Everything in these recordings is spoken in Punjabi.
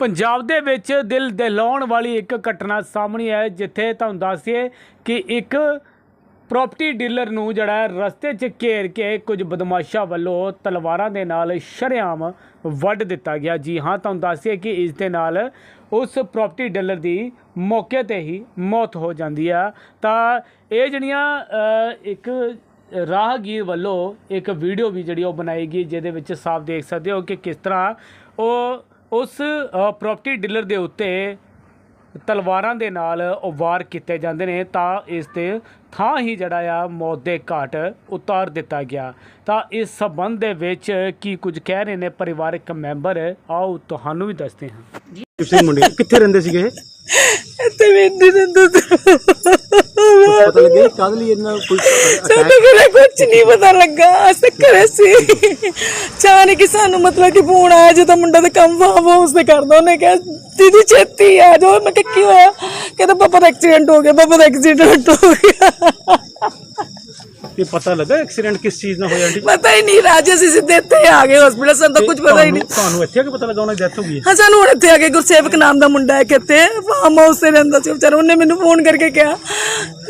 ਪੰਜਾਬ ਦੇ ਵਿੱਚ ਦਿਲ ਦਹਿਲਾਉਣ ਵਾਲੀ ਇੱਕ ਘਟਨਾ ਸਾਹਮਣੇ ਆਈ, ਜਿੱਥੇ ਤੁਹਾਨੂੰ ਦੱਸੀਏ ਕਿ ਇੱਕ ਪ੍ਰਾਪਰਟੀ ਡੀਲਰ ਨੂੰ ਜਿਹੜਾ ਰਸਤੇ 'ਚ ਘੇਰ ਕੇ ਕੁਝ ਬਦਮਾਸ਼ਾਂ ਵੱਲੋਂ ਤਲਵਾਰਾਂ ਦੇ ਨਾਲ ਸ਼ਰੇਆਮ ਵੱਢ ਦਿੱਤਾ ਗਿਆ। ਜੀ ਹਾਂ, ਤੁਹਾਨੂੰ ਦੱਸੀਏ ਕਿ ਇਸ ਦੇ ਨਾਲ ਉਸ ਪ੍ਰਾਪਰਟੀ ਡੀਲਰ ਦੀ ਮੌਕੇ ਤੇ ਹੀ ਮੌਤ ਹੋ ਜਾਂਦੀ ਆ। ਤਾਂ ਇਹ ਜਿਹੜੀਆਂ ਇੱਕ ਰਾਹਗੀਰ ਵੱਲੋਂ ਇੱਕ ਵੀਡੀਓ ਵੀ ਜਿਹੜੀ ਉਹ ਬਣਾਈ ਗਈ, ਜਿਹਦੇ ਵਿੱਚ ਸਾਫ਼ ਦੇਖ ਸਕਦੇ ਹੋ ਕਿ ਕਿਸ ਤਰ੍ਹਾਂ ਉਹ ਉਸ ਪ੍ਰਾਪਰਟੀ ਡੀਲਰ ਦੇ ਉੱਤੇ ਤਲਵਾਰਾਂ ਦੇ ਨਾਲ ਉਹ ਵਾਰ ਕੀਤੇ ਜਾਂਦੇ ਨੇ ਤਾਂ ਇਸ ਤੇ ਥਾਂ ਹੀ ਜਿਹੜਾ ਆ ਮੌਤ ਦੇ ਘਾਟ ਉਤਾਰ ਦਿੱਤਾ ਗਿਆ। ਤਾਂ ਇਸ ਸਬੰਧ ਦੇ ਵਿੱਚ ਕੀ ਕੁਝ ਕਹਿ ਰਹੇ ਨੇ ਪਰਿਵਾਰਕ ਮੈਂਬਰ? ਆਓ ਤੁਹਾਨੂੰ ਵੀ ਦੱਸਦੇ ਹਾਂ। ਕਿਸੇ ਮੁੰਡੇ ਕਿੱਥੇ ਰਹਿੰਦੇ ਸੀਗੇ ਇਹ? ਤੇ ਨੰਦੂ ਕੁਛ ਪਤਾ ਲੱਗਿਆ ਕਦ ਲਈ ਇਹਨਾਂ ਕੋਈ ਸਾਨੂੰ ਘਰੇ ਕੁਝ ਨਹੀਂ ਪਤਾ ਲੱਗਾ ਅਸੀਂ ਘਰੇ ਸੀ। ਚਾਹਨੇ ਕਿ ਸਾਨੂੰ ਮਤਲਬ ਕਿ ਫੋਨ ਆਇਆ ਜਦੋਂ ਮੁੰਡਾ ਦੇ ਕੰਮ ਹਾਊਸ ਤੇ ਕਰਦਾ ਉਹਨੇ ਕਿਹਾ ਦੀਦੀ ਛੇਤੀ ਆ ਜਾਓ। ਮੈਂ ਕਿਹਾ ਕੀ ਹੋਇਆ? ਕਹਿੰਦਾ ਪਾਪਾ ਦਾ ਐਕਸੀਡੈਂਟ ਹੋ ਗਿਆ ਪਾਪਾ ਦਾ ਐਕਸੀਡੈਂਟ ਹੋ ਗਿਆ। ਇਹ ਪਤਾ ਲੱਗਾ ਐਕਸੀਡੈਂਟ ਕਿਸ ਚੀਜ਼ ਨਾਲ ਹੋਇਆ ਆਂਟੀ ਪਤਾ ਹੀ ਨਹੀਂ ਰਾਜੇ ਅਸੀਂ ਸਿੱਧੇ ਇੱਥੇ ਆ ਗਏ ਹਸਪੀਟਲ ਸਾਨੂੰ ਤਾਂ ਕੁਝ ਪਤਾ ਹੀ ਨਹੀਂ। ਤੁਹਾਨੂੰ- ਇੱਥੇ ਆ ਕੇ ਪਤਾ ਲੱਗਾ ਉਹਨਾਂ ਦੀ ਡੈਥ ਹੋ ਗਈ? ਹੈ ਹਾਂ ਸਾਨੂੰ ਹੁਣ ਇੱਥੇ ਆ ਕੇ ਗੁਰਸੇਵਕ ਨਾਮ ਦਾ ਮੁੰਡਾ ਹੈ ਕਿਤੇ ਫਾਰਮ ਹਾਊਸ ਤੇ ਰਹਿੰਦਾ ਸੀ ਵਿਚਾਰਾ ਉਹਨੇ ਮੈਨੂੰ ਫੋਨ ਕਰਕੇ ਕਿਹਾ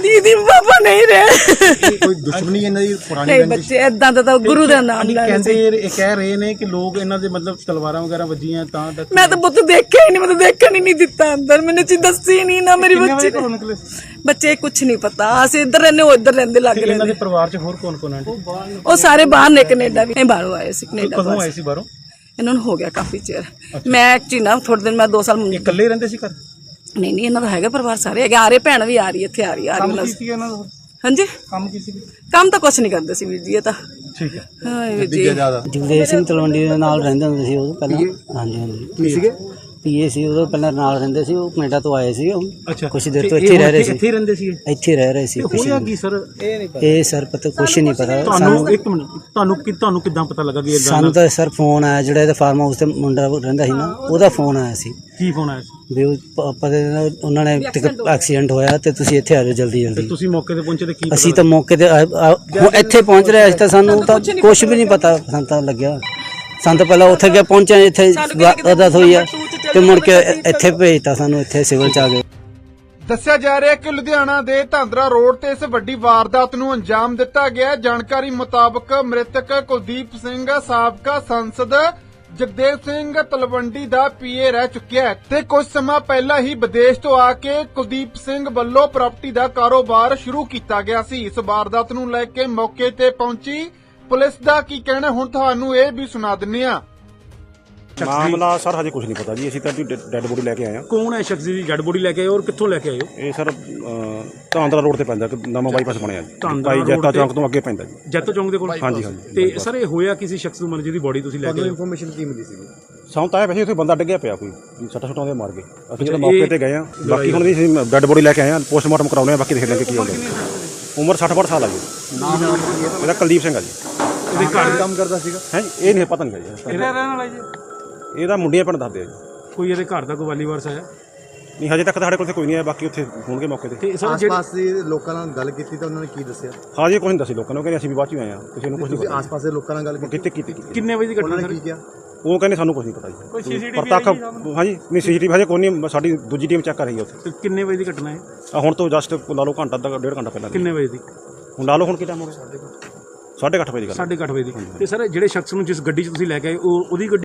ਦੀਦੀ ਪਾਪਾ ਨਹੀਂ ਰਹੇ। ਕੋਈ ਦੁਸ਼ਮਣੀ ਇਹਨਾਂ ਦੀ ਪੁਰਾਣੀ ਨਹੀਂ ਬੱਚੇ ਏਦਾਂ ਦਾ ਤਾਂ ਗੁਰੂ ਦਾ ਨਾਮ ਲੈਣਾ ਕਹਿੰਦੇ ਇਹ ਕਹਿ ਰਹੇ ਨੇ ਕਿ ਲੋਕ ਇਹਨਾਂ ਦੇ ਮਤਲਬ ਤਲਵਾਰਾਂ ਵਗੈਰਾ ਵੱਜੀਆਂ ਤਾਂ ਮੈਂ ਤਾਂ ਪੁੱਤ ਦੇਖਿਆ ਹੀ ਨਹੀਂ ਮੈਂ ਤਾਂ ਦੇਖਣ ਹੀ ਨਹੀਂ ਦਿੱਤਾ ਅੰਦਰ ਮੈਨੂੰ ਚੀਜ਼ ਦੱਸੀ ਨਹੀਂ ਨਾ ਮੇਰੀ ਬੱਚੀ ਬੱਚੇ ਕੁਝ ਨਹੀਂ ਪਤਾ। ਅਸੀਂ ਇੱਧਰ ਰਹਿੰਦੇ ਉਹ ਇੱਧਰ ਰਹਿੰਦੇ ਲੱਗ ਇਹਨਾਂ ਦੇ ਰਹਿੰਦੇ ਪਰਿਵਾਰ 'ਚ ਹੋਰ ਕੌਣ ਕੌਣ ਆਂਟੀ ਉਹ ਸਾਰੇ ਬਾਹਰ ਨੇ ਕੈਨੇਡਾ ਵੀ। ਇਹ ਬਾਹਰੋਂ ਆਏ ਸੀ ਕੈਨੇਡਾ ਕਦੋਂ ਤੋਂ ਆਏ ਸੀ ਬਾਹਰੋਂ? ਇਹਨਾਂ ਨੂੰ ਹੋ ਗਿਆ ਕਾਫੀ ਚਿਰ। ਮੈਂ ਐਕਚੁਅਲੀ ਨਾ ਥੋੜੇ ਦਿਨ ਮੈਂ 2 ਸਾਲ ਇਹ ਇਕੱਲੇ ਹੀ ਰਹਿੰਦੇ ਸੀ ਘਰ? ਨਹੀਂ ਨਹੀਂ ਇਹਨਾਂ ਦਾ ਹੈਗਾ ਪਰਿਵਾਰ ਸਾਰੇ ਹੈਗੇ। ਆ ਰਹੇ ਭੈਣ ਵੀ ਆ ਰਹੀ ਇੱਥੇ ਆ ਰਹੀ ਆ ਰਹੀ ਕੰਮ ਉਹਨਾਂ ਕੀ ਸੀ ਇਹਨਾਂ ਦਾ? ਹਾਂਜੀ? ਕੰਮ ਕੀ ਸੀ? ਕੰਮ ਤਾਂ ਕੁਝ ਨਹੀਂ ਕਰਦੇ ਸੀ ਵੀਰ ਜੀ ਇਹ ਤਾਂ। ਠੀਕ ਹੈ। ਹਾਂ ਵੀਰ ਜੀ। ਜਗਦੇਵ ਸਿੰਘ ਤਲਵੰਡੀ ਦੇ ਨਾਲ ਰਹਿੰਦੇ ਹੁੰਦੇ ਸੀ ਉਹ ਪਹਿਲਾਂ। ਹਾਂਜੀ ਹਾਂਜੀ। ਕੀ ਸੀਗੇ? ਪੀਏ ਸੀ ਉਦੋਂ ਪਹਿਲਾਂ ਨਾਲ ਰਹਿੰਦੇ ਸੀ ਉਹ ਕੈਨੇਡਾ ਤੋਂ ਆਏ ਸੀ ਉਹ। ਅੱਛਾ ਕੁਛ ਦੇਰ ਤੇ ਇਹ ਇੱਥੇ ਰਹਿ ਰਹੇ ਸੀ। ਇੱਥੇ ਰਹਿੰਦੇ ਸੀਗੇ? ਇੱਥੇ ਰਹਿ ਰਹੇ ਸੀ ਤੇ ਹੋਇਆ ਕੀ ਸਰ? ਇਹ ਸਰ ਪਤਾ ਕੁਛ ਨਹੀਂ ਪਤਾ। ਤੁਹਾਨੂੰ ਇੱਕ ਮਿੰਟ ਤੁਹਾਨੂੰ ਕਿ ਤੁਹਾਨੂੰ ਕਿੱਦਾਂ ਪਤਾ ਲੱਗਾ ਕਿ ਇਦਾਂ ਸਾਨੂੰ ਤਾਂ ਸਰ ਫੋਨ ਆਇਆ ਜਿਹੜਾ ਇਹਦਾ ਫਾਰਮ ਹਾਊਸ ਤੇ ਮੁੰਡਾ ਰਹਿੰਦਾ ਸੀ ਨਾ ਉਹਦਾ ਫੋਨ ਆਇਆ ਸੀ। ਕੀ ਫੋਨ ਆਇਆ ਸੀ? ਵੀ ਉਹ ਪ- ਪਤਾ ਨਹੀਂ ਉਹਨਾਂ ਨੇ ਐਕਸੀਡੈਂਟ ਹੋਇਆ ਤੇ ਤੁਸੀਂ ਇੱਥੇ ਆ ਜਾਓ ਜਲਦੀ ਤੇ ਜਲਦੀ ਤੁਸੀਂ ਮੌਕੇ ਤੇ ਪਹੁੰਚੇ ਤੇ ਕੀ ਅਸੀਂ ਤਾਂ ਮੌਕੇ ਤੇ ਇੱਥੇ ਪਹੁੰਚ ਰਹੇ ਅਸੀਂ ਤਾਂ ਸਾਨੂੰ ਤਾਂ ਕੁਝ ਵੀ ਨਹੀਂ ਪਤਾ ਸਾਨੂੰ ਤਾਂ ਲੱਗਿਆ। ਸਾਨੂੰ ਤਾਂ ਪਹਿਲਾਂ ਉੱਥੇ ਗਿਆ ਪਹੁੰਚਿਆ ਇੱਥੇ ਉਹਦਾ ਹੋਈ ਆ। ਤੇ ਮੁੜ ਕੇ ਇੱਥੇ ਭੇਜਤਾ ਸਾਨੂੰ ਇੱਥੇ ਸਿਵਲ ਚ ਆ ਗਏ। ਦੱਸਿਆ ਜਾ ਰਿਹਾ ਹੈ ਕਿ ਲੁਧਿਆਣਾ ਦੇ ਧਾਂਦਰਾ ਰੋਡ ਤੇ ਇਸ ਵੱਡੀ ਵਾਰਦਾਤ ਨੂੰ ਅੰਜਾਮ ਦਿੱਤਾ ਗਿਆ ਹੈ। ਜਾਣਕਾਰੀ ਮੁਤਾਬਕ ਮ੍ਰਿਤਕ ਕੁਲਦੀਪ ਸਿੰਘ ਸਾਬਕਾ ਸੰਸਦ ਜਗਦੇਵ ਸਿੰਘ ਤਲਵੰਡੀ ਦਾ ਪੀਏ ਰਹਿ ਚੁੱਕਿਆ ਹੈ ਤੇ ਕੁਝ ਸਮਾਂ ਪਹਿਲਾਂ ਹੀ ਵਿਦੇਸ਼ ਤੋਂ ਆ ਕੇ ਕੁਲਦੀਪ ਸਿੰਘ ਵੱਲੋਂ ਪ੍ਰਾਪਰਟੀ ਦਾ ਕਾਰੋਬਾਰ ਸ਼ੁਰੂ ਕੀਤਾ ਗਿਆ ਸੀ। ਇਸ ਵਾਰਦਾਤ ਨੂੰ ਲੈ ਕੇ ਮੌਕੇ ਤੇ ਪਹੁੰਚੀ ਪੁਲਿਸ ਦਾ ਕੀ ਕਹਿਣਾ ਹੁਣ ਤੁਹਾਨੂੰ ਇਹ ਵੀ ਸੁਣਾ ਦਿੰਨੇ ਆ ਮਾਮਲਾ ਸਰ ਹਜੇ ਕੁਝ ਨਹੀਂ ਪਤਾ ਜੀ ਅਸੀਂ ਤਾਂ ਡੈੱਡ ਬੋਡੀ ਲੈ ਕੇ ਆਏ ਹਾਂ। ਕੌਣ ਹੈ ਸ਼ਖਸ ਦੀ? ਡੈਡ ਬੋਡੀ ਲੈ ਕੇ ਆਏ ਹੋ ਔਰ ਕਿੱਥੋਂ ਲੈ ਕੇ ਆਏ ਹੋ? ਇਹ ਸਰ ਧਾਂਦਰਾ ਰੋਡ ਤੇ ਪੈਂਦਾ ਇੱਕ ਨਵਾਂ ਬਾਈਪਾਸ ਬਣਿਆ ਜੀ। ਧਾਂਦਰਾ ਭਾਈ ਤੇ- ਚੌਂਕ ਤੋਂ ਅੱਗੇ ਪੈਂਦਾ ਜੀ। ਜੱਤੋ ਚੌਂਕ ਦੇ ਕੋਲ? ਹਾਂਜੀ ਹਾਂਜੀ ਤੇ ਸਰ ਇਹ ਹੋਇਆ ਕਿਸੇ ਸ਼ਖਸ ਨੂੰ ਮਨ ਜਿਹਦੀ ਬੋਡੀ ਤੁਸੀਂ ਲੈ ਕੇ ਆਏ ਹੋ? ਇਨਫੋਰਮੇਸ਼ਨ ਕੀ ਮਿਲੀ ਸੀ? ਸਾਨੂੰ ਤਾਂ ਇਹ ਵੈਸੇ ਉੱਥੇ ਬੰਦਾ ਡਿੱਗਿਆ ਪਿਆ ਕੋਈ ਸੱਟਾ ਸੁੱਟਾਂ ਦੇ ਮਾਰ ਗਏ ਅਸੀਂ ਜਦੋਂ ਇਹ ਮੌਕੇ ਤੇ ਗਏ ਆ ਬਾਕੀ ਹੁਣ ਵੀ ਅਸੀਂ ਡੈੱਡ ਬੋਡੀ ਲੈ ਕੇ ਆਏ ਆ ਪੋਸਟਮਾਰਟਮ ਕਰਾਉਣੇ ਆ ਬਾਕੀ ਦੇਖ ਲਾਂਗੇ ਕੀ ਹੁੰਦਾ। ਉਮਰ 60 62 ਸਾਲ ਆ ਜੀ। ਇਹਦਾ ਕੁਲਦੀਪ ਸਿੰਘ ਆ ਜੀ। ਇਹਦੇ ਘਰ ਕੰਮ ਕਰਦਾ ਸੀਗਾ? ਹੈ ਇਹ ਨਹੀਂ ਪਤਾ ਨਹੀਂ ਜੀ। ਇਹਦਾ ਰਹਿਣ ਵਾਲਾ ਜੀ? ਇਹਦਾ ਮੁੰਡਿਆਂ ਪਿੰਡ ਦੱਸਦੇ ਆ ਜੀ। ਕੋਈ ਇਹਦੇ ਘਰ ਦਾ ਕੋਈ ਵਾਲੀ ਵਾਰਸ ਆਇਆ? ਨਹੀਂ ਹਜੇ ਤੱਕ ਤਾਂ ਸਾਡੇ ਕੋਲ ਇੱਥੇ ਕੋਈ ਨਹੀਂ ਆਇਆ ਬਾਕੀ ਉੱਥੇ ਹੋਣਗੇ ਮੌਕੇ ਤੇ। ਤੇ ਸਰ ਜਿਹੜੇ ਆਸ-ਪਾਸ ਦੇ ਲੋਕਾਂ ਨਾਲ ਗੱਲ ਕੀਤੀ ਤਾਂ ਉਹਨਾਂ ਨੇ ਕੀ ਦੱਸਿਆ? ਹਾਜੀ ਕੁਝ ਨਹੀਂ ਦੱਸੀ ਲੋਕਾਂ ਨੂੰ ਕਹਿੰਦੇ ਅਸੀਂ ਵੀ ਬਾਅਦ ਚ ਆਏ ਆ ਕਿਸੇ ਨੂੰ ਕੁਝ ਨਹੀਂ ਪਤਾ। ਆਸ-ਪਾਸ ਦੇ ਲੋਕਾਂ ਨਾਲ ਗੱਲ ਕੀਤੀ? ਕਿਤੇ ਕੀਤੀ ਕੀਤੀ ਕਿੰਨੇ ਵਜੇ ਦੀ ਘਟਨਾ ਸਰ? ਕੀ ਕਿਹਾ? ਉਹ ਕਹਿੰਦੇ ਸਾਨੂੰ ਕੁਝ ਨਹੀਂ ਪਤਾ ਜੀ। ਕੋਈ CCTV ਪਰ ਤੱਕ ਆਈ ਜੀ ਹਾਂਜੀ ਨਹੀਂ ਸੀਸੀਟੀਵੀ ਹਜੇ ਕੋਈ ਨਹੀਂ ਸਾਡੀ ਦੂਜੀ ਟੀਮ ਚੈੱਕ ਕਰ ਰਹੀ ਹੈ ਉੱਥੇ। ਤੇ ਕਿੰਨੇ ਵਜੇ ਦੀ ਘਟਨਾ ਹੈ? ਆ ਹੁਣ ਤੋਂ ਜਸਟ ਲਾ ਲਓ ਘੰਟਾ ਤੱਕ ਡੇਢ ਘੰਟਾ ਪਹਿਲਾਂ ਦੀ। ਕਿੰਨੇ ਵਜੇ ਦੀ? ਹੁਣ ਲਾ ਲਓ ਹੁਣ ਕੀ ਟਾਈਮ ਹੋ ਗਿਆ? 8:30 ਵਜੇ ਦੀ ਗੱਲ ਹੈ। 8:30 ਵਜੇ ਦੀ। ਤੇ ਸਰ ਜਿਹੜੇ ਸ਼ਖਸ ਨੂੰ ਜਿਸ ਗੱਡੀ 'ਚ ਤੁਸੀਂ ਲੈ ਕੇ ਆਏ ਉਹ ਉਹਦੀ ਗੱਡੀ